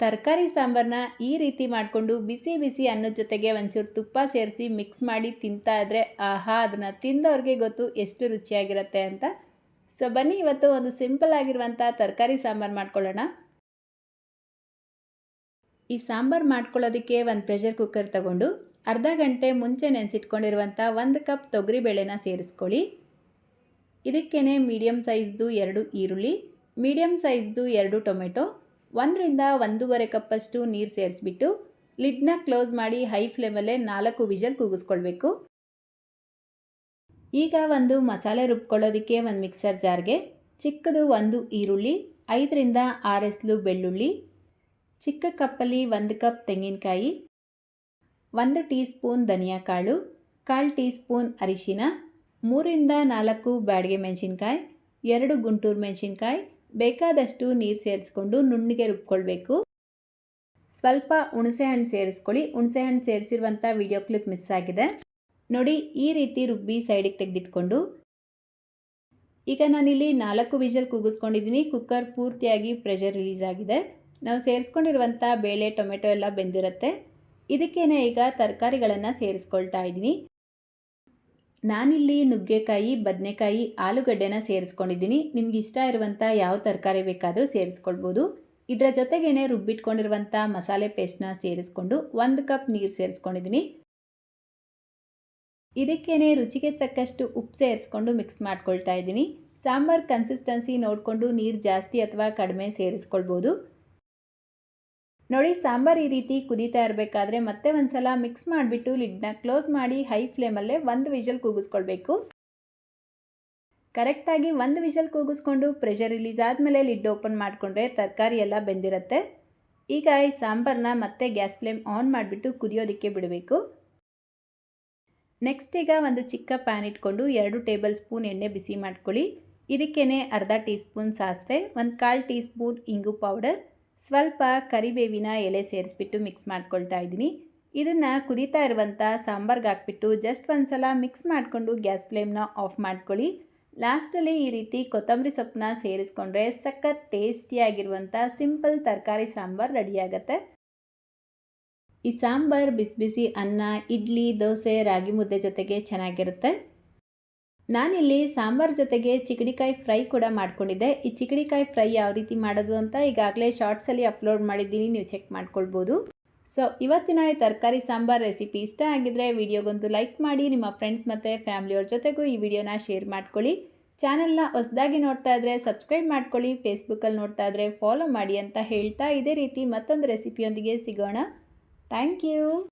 ತರಕಾರಿ ಸಾಂಬಾರನ್ನ ಈ ರೀತಿ ಮಾಡಿಕೊಂಡು ಬಿಸಿ ಬಿಸಿ ಅನ್ನದ ಜೊತೆಗೆ ಒಂಚೂರು ತುಪ್ಪ ಸೇರಿಸಿ ಮಿಕ್ಸ್ ಮಾಡಿ ತಿಂತಾ ಇದ್ರೆ ಆಹಾ ಅದನ್ನು ತಿಂದವ್ರಿಗೆ ಗೊತ್ತು ಎಷ್ಟು ರುಚಿಯಾಗಿರುತ್ತೆ ಅಂತ. ಸೊ ಬನ್ನಿ ಇವತ್ತು ಒಂದು ಸಿಂಪಲ್ ಆಗಿರುವಂಥ ತರಕಾರಿ ಸಾಂಬಾರು ಮಾಡ್ಕೊಳ್ಳೋಣ. ಈ ಸಾಂಬಾರು ಮಾಡ್ಕೊಳ್ಳೋದಕ್ಕೆ ಒಂದು ಪ್ರೆಷರ್ ಕುಕ್ಕರ್ ತಗೊಂಡು ಅರ್ಧ ಗಂಟೆ ಮುಂಚೆ ನೆನೆಸಿಟ್ಕೊಂಡಿರುವಂಥ ಒಂದು ಕಪ್ ತೊಗರಿಬೇಳೆನ ಸೇರಿಸ್ಕೊಳ್ಳಿ. ಇದಕ್ಕೇ ಮೀಡಿಯಮ್ ಸೈಜ್ದು ಎರಡು ಈರುಳ್ಳಿ ಮೀಡಿಯಮ್ ಸೈಜ್ದು ಎರಡು ಟೊಮೆಟೊ ಒಂದರಿಂದ ಒಂದೂವರೆ ಕಪ್ಪಷ್ಟು ನೀರು ಸೇರಿಸ್ಬಿಟ್ಟು ಲಿಡ್ನ ಕ್ಲೋಸ್ ಮಾಡಿ ಹೈ ಫ್ಲೇಮಲ್ಲೇ ನಾಲ್ಕು ವಿಜಲ್ ಕೂಗಿಸ್ಕೊಳ್ಬೇಕು ಈಗ ಒಂದು ಮಸಾಲೆ ರುಬ್ಕೊಳ್ಳೋದಕ್ಕೆ ಒಂದು ಮಿಕ್ಸರ್ ಜಾರ್ಗೆ ಚಿಕ್ಕದು ಒಂದು ಈರುಳ್ಳಿ, ಐದರಿಂದ ಆರು ಎಸ್ಲು ಬೆಳ್ಳುಳ್ಳಿ, ಚಿಕ್ಕ ಕಪ್ಪಲ್ಲಿ ಒಂದು ಕಪ್ ತೆಂಗಿನಕಾಯಿ, ಒಂದು ಟೀ ಸ್ಪೂನ್ ಕಾಳು ಕಾಲು ಟೀ ಸ್ಪೂನ್ ಅರಿಶಿನ, ಮೂರಿಂದ ನಾಲ್ಕು ಬ್ಯಾಡಿಗೆ ಮೆಣಸಿನ್ಕಾಯಿ, ಎರಡು ಗುಂಟೂರು ಮೆಣಸಿನ್ಕಾಯಿ ಬೇಕಾದಷ್ಟು ನೀರು ಸೇರಿಸ್ಕೊಂಡು ನುಣ್ಣಗೆ ರುಬ್ಕೊಳ್ಬೇಕು. ಸ್ವಲ್ಪ ಹುಣಸೆಹಣ್ಣು ಸೇರಿಸ್ಕೊಳ್ಳಿ. ಹುಣಸೆಹಣ್ಣು ಸೇರಿಸಿರುವಂಥ ವಿಡಿಯೋ ಕ್ಲಿಪ್ ಮಿಸ್ ಆಗಿದೆ. ನೋಡಿ, ಈ ರೀತಿ ರುಬ್ಬಿ ಸೈಡಿಗೆ ತೆಗೆದಿಟ್ಕೊಂಡು. ಈಗ ನಾನಿಲ್ಲಿ ನಾಲ್ಕು ವಿಷಲ್ ಕೂಗಿಸ್ಕೊಂಡಿದ್ದೀನಿ ಕುಕ್ಕರ್ ಪೂರ್ತಿಯಾಗಿ ಪ್ರೆಷರ್ ರಿಲೀಸ್ ಆಗಿದೆ. ನಾವು ಸೇರಿಸ್ಕೊಂಡಿರುವಂಥ ಬೇಳೆ, ಟೊಮೆಟೊ ಎಲ್ಲ ಬೆಂದಿರುತ್ತೆ. ಇದಕ್ಕೇನೆ ಈಗ ತರಕಾರಿಗಳನ್ನು ಸೇರಿಸ್ಕೊಳ್ತಾ ಇದ್ದೀನಿ ನಾನಿಲ್ಲಿ ನುಗ್ಗೆಕಾಯಿ, ಬದನೆಕಾಯಿ, ಆಲೂಗಡ್ಡೆನ ಸೇರಿಸ್ಕೊಂಡಿದ್ದೀನಿ. ನಿಮ್ಗೆ ಇಷ್ಟ ಇರುವಂಥ ಯಾವ ತರಕಾರಿ ಬೇಕಾದರೂ ಸೇರಿಸ್ಕೊಳ್ಬೋದು. ಇದರ ಜೊತೆಗೇ ರುಬ್ಬಿಟ್ಕೊಂಡಿರುವಂಥ ಮಸಾಲೆ ಪೇಸ್ಟ್ನ ಸೇರಿಸ್ಕೊಂಡು ಒಂದು ಕಪ್ ನೀರು ಸೇರಿಸ್ಕೊಂಡಿದ್ದೀನಿ. ಇದಕ್ಕೇನೆ ರುಚಿಗೆ ತಕ್ಕಷ್ಟು ಉಪ್ಪು ಸೇರಿಸ್ಕೊಂಡು ಮಿಕ್ಸ್ ಮಾಡ್ಕೊಳ್ತಾ ಇದ್ದೀನಿ. ಸಾಂಬಾರ್ ಕನ್ಸಿಸ್ಟೆನ್ಸಿ ನೋಡಿಕೊಂಡು ನೀರು ಜಾಸ್ತಿ ಅಥವಾ ಕಡಿಮೆ ಸೇರಿಸ್ಕೊಳ್ಬೋದು. ನೋಡಿ, ಸಾಂಬಾರು ಈ ರೀತಿ ಕುದೀತಾ ಇರಬೇಕಾದ್ರೆ ಮತ್ತೆ ಒಂದು ಸಲ ಮಿಕ್ಸ್ ಮಾಡಿಬಿಟ್ಟು ಲಿಡ್ನ ಕ್ಲೋಸ್ ಮಾಡಿ ಹೈ ಫ್ಲೇಮಲ್ಲೇ ಒಂದು ವಿಷಲ್ ಕೂಗಿಸ್ಕೊಳ್ಬೇಕು. ಕರೆಕ್ಟಾಗಿ ಒಂದು ವಿಷಲ್ ಕೂಗಿಸ್ಕೊಂಡು ಪ್ರೆಷರ್ ರಿಲೀಸ್ ಆದಮೇಲೆ ಲಿಡ್ ಓಪನ್ ಮಾಡಿಕೊಂಡ್ರೆ ತರಕಾರಿ ಎಲ್ಲ ಬೆಂದಿರುತ್ತೆ. ಈಗ ಈ ಸಾಂಬಾರನ್ನ ಮತ್ತೆ ಗ್ಯಾಸ್ ಫ್ಲೇಮ್ ಆನ್ ಮಾಡಿಬಿಟ್ಟು ಕುದಿಯೋದಕ್ಕೆ ಬಿಡಬೇಕು. ನೆಕ್ಸ್ಟ್ ಈಗ ಒಂದು ಚಿಕ್ಕ ಪ್ಯಾನ್ ಇಟ್ಕೊಂಡು ಎರಡು ಟೇಬಲ್ ಸ್ಪೂನ್ ಎಣ್ಣೆ ಬಿಸಿ ಮಾಡ್ಕೊಳ್ಳಿ. ಇದಕ್ಕೇ ಅರ್ಧ ಟೀ ಸ್ಪೂನ್ ಸಾಸಿವೆ, ಒಂದು ಕಾಲು ಟೀ ಸ್ಪೂನ್ ಇಂಗು ಪೌಡರ್ ಸ್ವಲ್ಪ ಕರಿಬೇವಿನ ಎಲೆ ಸೇರಿಸ್ಬಿಟ್ಟು ಮಿಕ್ಸ್ ಮಾಡ್ಕೊಳ್ತಾ ಇದ್ದೀನಿ. ಇದನ್ನು ಕುದೀತಾ ಇರುವಂಥ ಸಾಂಬಾರ್ಗೆ ಹಾಕ್ಬಿಟ್ಟು ಜಸ್ಟ್ ಒಂದು ಸಲ ಮಿಕ್ಸ್ ಮಾಡಿಕೊಂಡು ಗ್ಯಾಸ್ ಫ್ಲೇಮ್ನ ಆಫ್ ಮಾಡ್ಕೊಳ್ಳಿ. ಲಾಸ್ಟಲ್ಲಿ ಈ ರೀತಿ ಕೊತ್ತಂಬರಿ ಸೊಪ್ಪನ್ನ ಸೇರಿಸ್ಕೊಂಡ್ರೆ ಸಖತ್ ಟೇಸ್ಟಿಯಾಗಿರುವಂಥ ಸಿಂಪಲ್ ತರಕಾರಿ ಸಾಂಬಾರು ರೆಡಿಯಾಗತ್ತೆ ಈ ಸಾಂಬಾರು ಬಿಸಿ ಬಿಸಿ ಅನ್ನ, ಇಡ್ಲಿ, ದೋಸೆ, ರಾಗಿ ಮುದ್ದೆ ಜೊತೆಗೆ ಚೆನ್ನಾಗಿರುತ್ತೆ. ನಾನಿಲ್ಲಿ ಸಾಂಬಾರು ಜೊತೆಗೆ ಚಿಕಡಿಕಾಯಿ ಫ್ರೈ ಕೂಡ ಮಾಡ್ಕೊಂಡಿದ್ದೆ. ಈ ಚಿಕಡಿಕಾಯಿ ಫ್ರೈ ಯಾವ ರೀತಿ ಮಾಡೋದು ಅಂತ ಈಗಾಗಲೇ ಶಾರ್ಟ್ಸಲ್ಲಿ ಅಪ್ಲೋಡ್ ಮಾಡಿದ್ದೀನಿ. ನೀವು ಚೆಕ್ ಮಾಡ್ಕೊಳ್ಬೋದು. ಸೊ ಇವತ್ತಿನ ಈ ತರಕಾರಿ ಸಾಂಬಾರು ರೆಸಿಪಿ ಇಷ್ಟ ಆಗಿದ್ರೆ ವಿಡಿಯೋಗೊಂದು ಲೈಕ್ ಮಾಡಿ, ನಿಮ್ಮ ಫ್ರೆಂಡ್ಸ್ ಮತ್ತು ಫ್ಯಾಮಿಲಿಯವ್ರ ಜೊತೆಗೂ ಈ ವಿಡಿಯೋನ ಶೇರ್ ಮಾಡ್ಕೊಳ್ಳಿ. ಚಾನಲ್ನ ಹೊಸದಾಗಿ ನೋಡ್ತಾ ಇದ್ರೆ ಸಬ್ಸ್ಕ್ರೈಬ್ ಮಾಡ್ಕೊಳ್ಳಿ ಫೇಸ್ಬುಕ್ಕಲ್ಲಿ ನೋಡ್ತಾ ಇದ್ರೆ ಫಾಲೋ ಮಾಡಿ ಅಂತ ಹೇಳ್ತಾ ಇದೇ ರೀತಿ ಮತ್ತೊಂದು ರೆಸಿಪಿಯೊಂದಿಗೆ ಸಿಗೋಣ. Thank you